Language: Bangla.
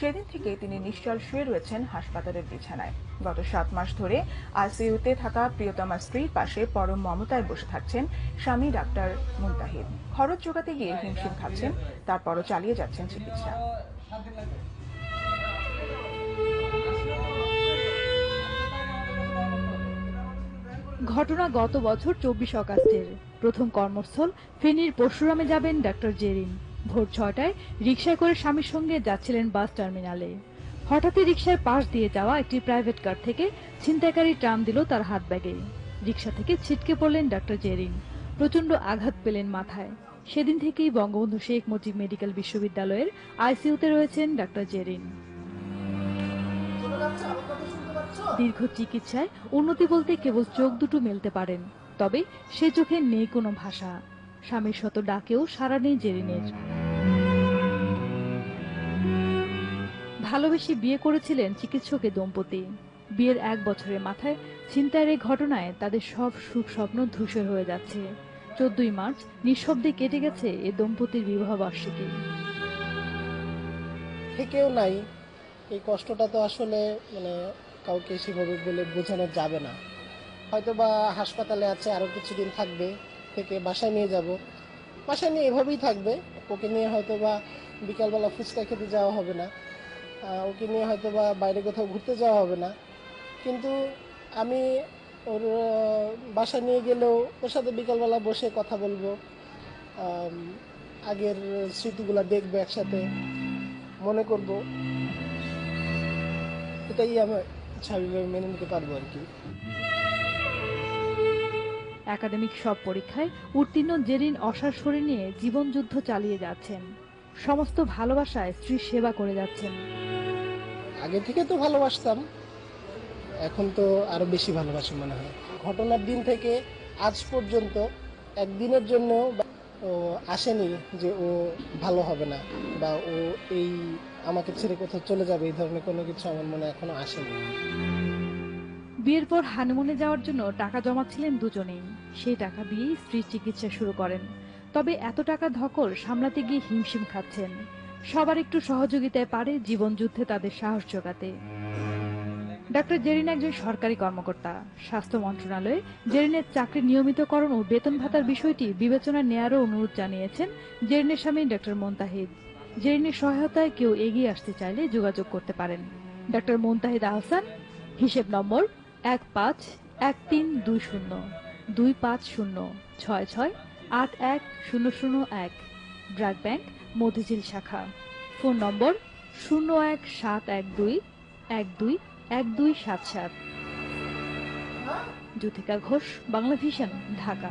সেদিন থেকে তিনি নিশ্চল শুয়ে রয়েছেন হাসপাতালের বিছানায়। গত সাত মাস ধরে আইসিইউতে থাকা প্রিয়তমা স্ত্রীর পাশে পরম মমতায় বসে থাকছেন স্বামী ডাক্তার মুন্তাহিদ খরচ জোগাতে গিয়ে হিমশিম খাচ্ছেন, তারপরও চালিয়ে যাচ্ছেন চিকিৎসা। ঘটনা গত বছর চব্বিশ অগাস্টের। প্রথম কর্মস্থল ফেনীর পরশুরামে যাবেন ডাক্তার জেরিন। ভোর ছটায় রিকশায় করে স্বামীর সঙ্গে যাচ্ছিলেন বাস টার্মিনালে। হঠাৎই রিকশার পাশ দিয়ে যাওয়া একটি প্রাইভেট কার থেকে ছিনতাইকারী ট্রাম দিল তার হাত ব্যাগে রিকশা থেকে ছিটকে পড়লেন ডাক্তার জেরিন। প্রচণ্ড আঘাত পেলেন মাথায়। সেদিন থেকেই বঙ্গবন্ধু শেখ মুজিব মেডিকেল বিশ্ববিদ্যালয়ের আইসিইউতে রয়েছেন ডাক্তার জেরিন। দীর্ঘ চিকিৎসায় উন্নতি বলতে কেবল চোখ দুটো মেলতে পারেন, তবে সে চোখে নেই কোনো ভাষা। স্বামীর শত ডাকেও সারা নেই জেরিনের ভালোবেসে বিয়ে করেছিলেন চিকিৎসকের দম্পতি। বিয়ের এক বছরের মাথায় ছিনতাইয়ের এই ঘটনায় তাদের সব সুখ স্বপ্ন ধূসর হয়ে যাচ্ছে। চোদ্দই মার্চ নিঃশব্দে কেটে গেছে এ দম্পতির বিবাহ বার্ষিকী থেকেও নাই। এই কষ্টটা তো আসলে মানে কাউকে সেভাবে বলে বোঝানো যাবে না। হয়তো বা হাসপাতালে আছে আরও কিছুদিন থাকবে। থেকে বাসায় নিয়ে যাব। বাসায় নিয়ে এভাবেই থাকবে। ওকে নিয়ে হয়তো বা বিকালবেলা ফুচকা খেতে যাওয়া হবে না। ওকে নিয়ে হয়তো বা বাইরে কোথাও ঘুরতে যাওয়া হবে না। কিন্তু আমি ওর বাসায় নিয়ে গেলেও ওর সাথে বিকালবেলা বসে কথা বলব। আগের স্মৃতিগুলো দেখব একসাথে। মনে করব। এটাই আমি স্বাভাবিকভাবে মেনে নিতে পারব আর কি। একাডেমিক সব পরীক্ষায় উত্তীর্ণ জেরিন অসার নিয়ে জীবন যুদ্ধ চালিয়ে যাচ্ছেন। সমস্ত ভালোবাসায় স্ত্রীর সেবা করে যাচ্ছেন। আগে থেকে তো ভালোবাসতাম, এখন তো আরও বেশি ভালোবাসি মনে হয়। ঘটনার দিন থেকে আজ পর্যন্ত একদিনের জন্য আসেনি যে ও ভালো হবে না বা ও এই আমাকে ছেড়ে কোথাও চলে যাবে, এই ধরনের কোনো কিছু আমার মনে এখনও আসেনি। বিয়ের পর হানিমুনে যাওয়ার জন্য টাকা জমাচ্ছিলেন দুজনেই। সেই টাকা দিয়েই স্ত্রীর চিকিৎসা শুরু করেন। তবে এত টাকা ধকল সামলাতে গিয়ে হিমশিম খাচ্ছেন। সবার একটু সহযোগিতায় পারে জীবন যুদ্ধে তাদের সাহস জোগাতে। ডাক্তার জেরিন একজন সরকারি কর্মকর্তা। স্বাস্থ্য মন্ত্রণালয়ে জেরিনের চাকরি নিয়মিতকরণ ও বেতন ভাতার বিষয়টি বিবেচনা নেয়ারও অনুরোধ জানিয়েছেন জেরিনের স্বামী ডাক্তার মোন্তাহিদ। জেরিনের সহায়তায় কেউ এগিয়ে আসতে চাইলে যোগাযোগ করতে পারেন। ডাক্তার মোন্তাহিদ আহসান, হিসেব নম্বর এক পাঁচ, এক তিন, দুই শূন্য, দুই পাঁচ শূন্য, ছয় ছয়, আট এক শূন্য শূন্য এক। ব্র্যাক ব্যাংক মতিঝিল শাখা। ফোন নম্বর শূন্য এক সাত এক দুই এক দুই এক দুই, সাত সাত। জ্যোতিকা ঘোষ বাংলা ভিশন ঢাকা।